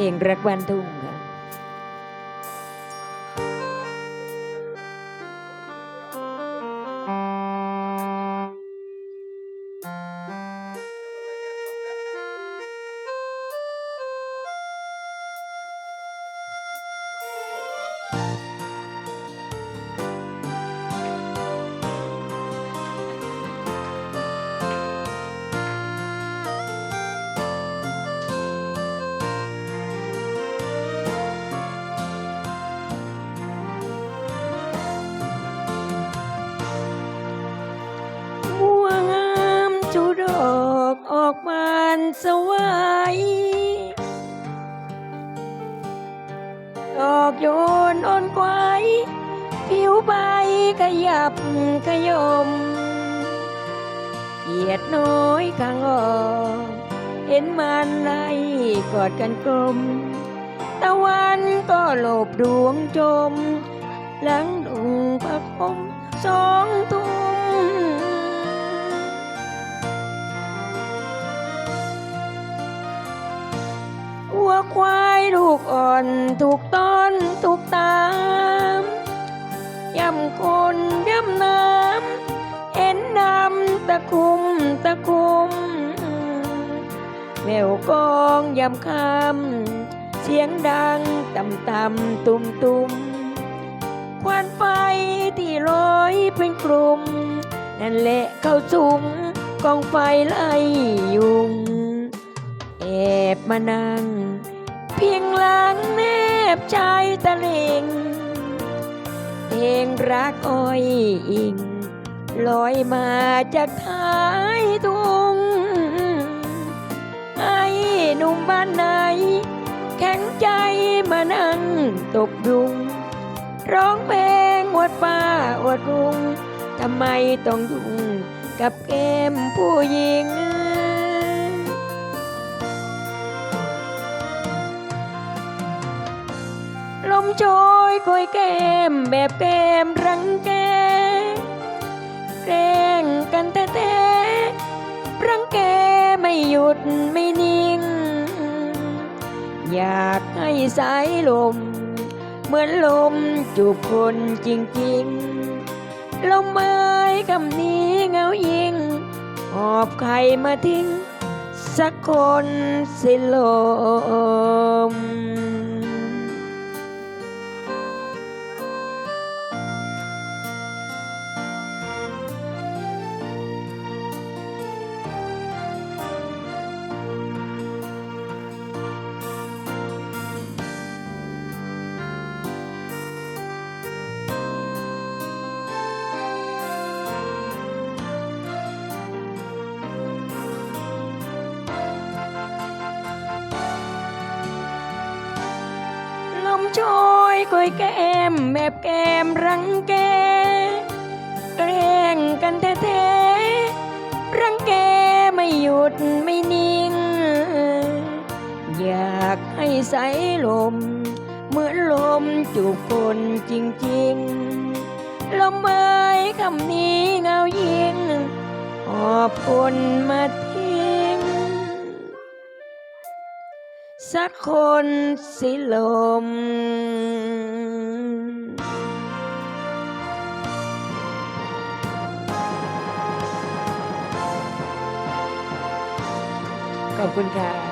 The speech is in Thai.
ลงรักวันทุ่ง นสวายดอกโยนอ่อนกวายผิวใบขยับขยมเกียดน้อยข้างออกเห็นมันไล่กอดกันกลม ตะวันก็หลบดวงจม หลังดุงประคมสองทุ่ม ควายลูกอ่อนถูกต้อนถูกตามย่ำคนย่ำน้ำเห็นดำตะคุมตะคุมแววกองยำคำเสียงดังต่ำต่ำตุ่มตุ่มควันไฟที่ลอยเป็นกลุ่ม นั่นแหละเข้าสุมกองไฟไล่ยุงแอบมานั่ง เพียงหลังแนบชายตะเลงเพลงรักอ้อยอิงลอยมาจากท้ายทุ่งไอ้หนุ่มบ้านไหน แข็งใจมานั่งตกยุง ร้องเพลงอวดป้าอวดรุงทำไมต้องยุ่งกับเกมผู้หญิง มโชยคอยแก้มแบบแก้มรังแกแกล้งกันแท้ๆรังแกไม่หยุดไม่นิ่ง อยากให้สายลม เหมือนลมจูบคนจริงๆลมเอ่ยคำนี้เงายิ่งหอบใครมาทิ้ง สักคนสิลม ลมโชยคอยแก้มแบบแก้มรังแกแกล้งกันแท้ๆรังแกไม่หยุดไม่นิ่ง อยากให้สายลม เหมือนลมจูบคนจริงๆ ลมเอ่ยคำนี้เงายิงหอบคนมาทิ้ สักคนสิลม ขอบคุณค่ะ